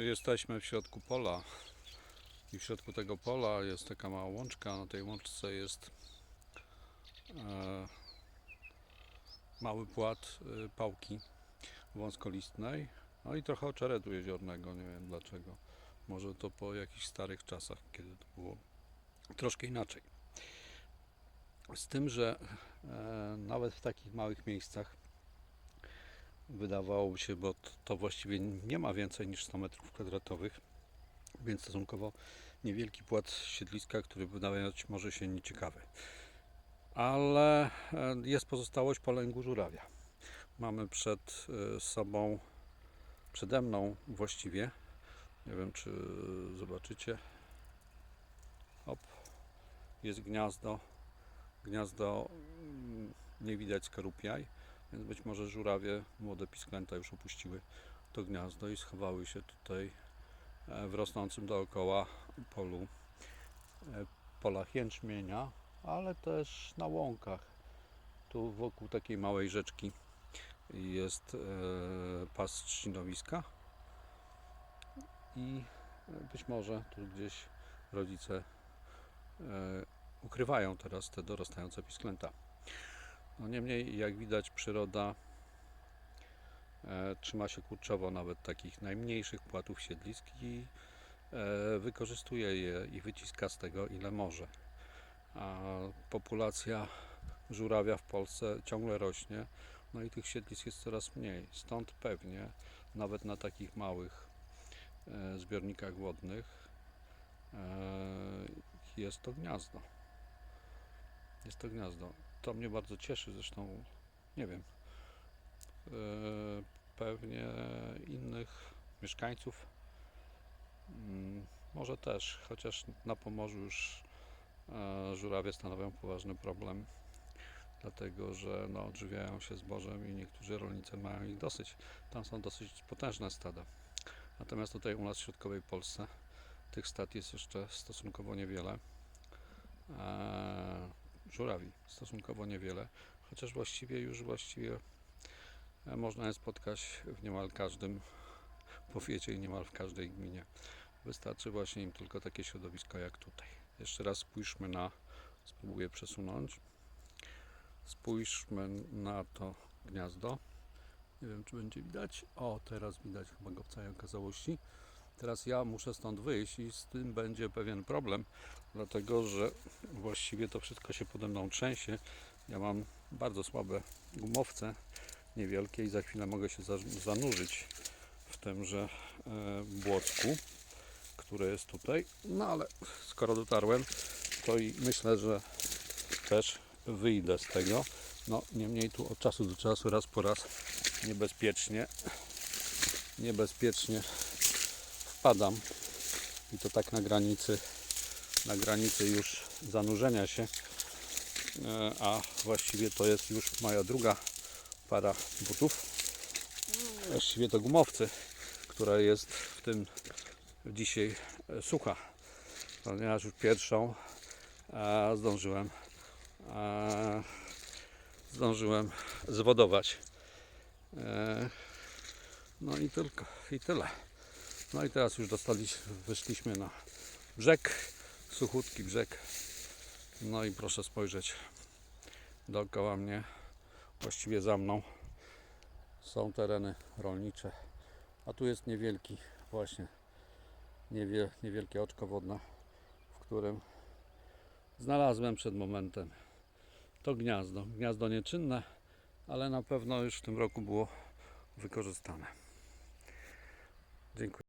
Jesteśmy w środku pola i w środku tego pola jest taka mała łączka. Na tej łączce jest e, mały płat e, pałki wąskolistnej. No i trochę oczeretu jeziornego, nie wiem dlaczego. Może to po jakichś starych czasach, kiedy to było troszkę inaczej. Z tym, że e, nawet w takich małych miejscach wydawałoby się, bo to właściwie nie ma więcej niż 100 metrów kwadratowych, więc stosunkowo niewielki płat siedliska, który wydawać może się nieciekawy. Ale e, jest pozostałość polęgu żurawia. Mamy przed e, sobą, przede mną właściwie, nie wiem czy zobaczycie, hop, jest gniazdo, gniazdo mm, nie widać skorupiaj, więc być może żurawie, młode pisklęta już opuściły to gniazdo i schowały się tutaj e, w rosnącym dookoła polu, e, polach jęczmienia, ale też na łąkach. Tu wokół takiej małej rzeczki jest e, pas trzcinowiska i być może tu gdzieś rodzice ukrywają teraz te dorastające pisklęta. No niemniej, jak widać, przyroda e, trzyma się kurczowo nawet takich najmniejszych płatów siedlisk i e, wykorzystuje je i wyciska z tego ile może. A populacja żurawia w Polsce ciągle rośnie, no i tych siedlisk jest coraz mniej. Stąd pewnie nawet na takich małych e, zbiornikach wodnych jest to gniazdo. Jest to gniazdo. To mnie bardzo cieszy, zresztą nie wiem. e, Pewnie innych mieszkańców mm, może też, chociaż na Pomorzu już e, żurawie stanowią poważny problem, dlatego że no, odżywiają się zbożem i niektórzy rolnicy mają ich dosyć. Tam są dosyć potężne stada. Natomiast tutaj u nas w środkowej Polsce tych stad jest jeszcze stosunkowo niewiele. Żurawi stosunkowo niewiele, chociaż właściwie już właściwie e, można je spotkać w niemal każdym powiecie i niemal w każdej gminie. Wystarczy właśnie im tylko takie środowisko jak tutaj. Jeszcze raz spójrzmy na, spróbuję przesunąć. Spójrzmy na to gniazdo. Nie wiem, czy będzie widać. O, teraz widać chyba go w całej okazałości. Teraz ja muszę stąd wyjść i z tym będzie pewien problem, dlatego że właściwie to wszystko się pode mną trzęsie. Ja mam bardzo słabe gumowce, niewielkie i za chwilę mogę się za- zanurzyć w tymże e, błocku, które jest tutaj. No ale skoro dotarłem, to i myślę, że też wyjdę z tego. No niemniej tu od czasu do czasu, raz po raz niebezpiecznie, niebezpiecznie wpadam i to tak na granicy, na granicy już zanurzenia się, E, a właściwie to jest już moja druga para butów. Właściwie to gumowcy, która jest w tym dzisiaj e, sucha, ponieważ już pierwszą e, zdążyłem zdążyłem zwodować. No i tylko, i tyle. No i teraz już dostaliśmy, wyszliśmy na brzeg, suchutki brzeg. No i proszę spojrzeć dookoła mnie, właściwie za mną są tereny rolnicze. A tu jest niewielki, właśnie niewie, niewielkie oczko wodne, w którym znalazłem przed momentem to gniazdo. Gniazdo nieczynne, ale na pewno już w tym roku było wykorzystane. Dziękuję.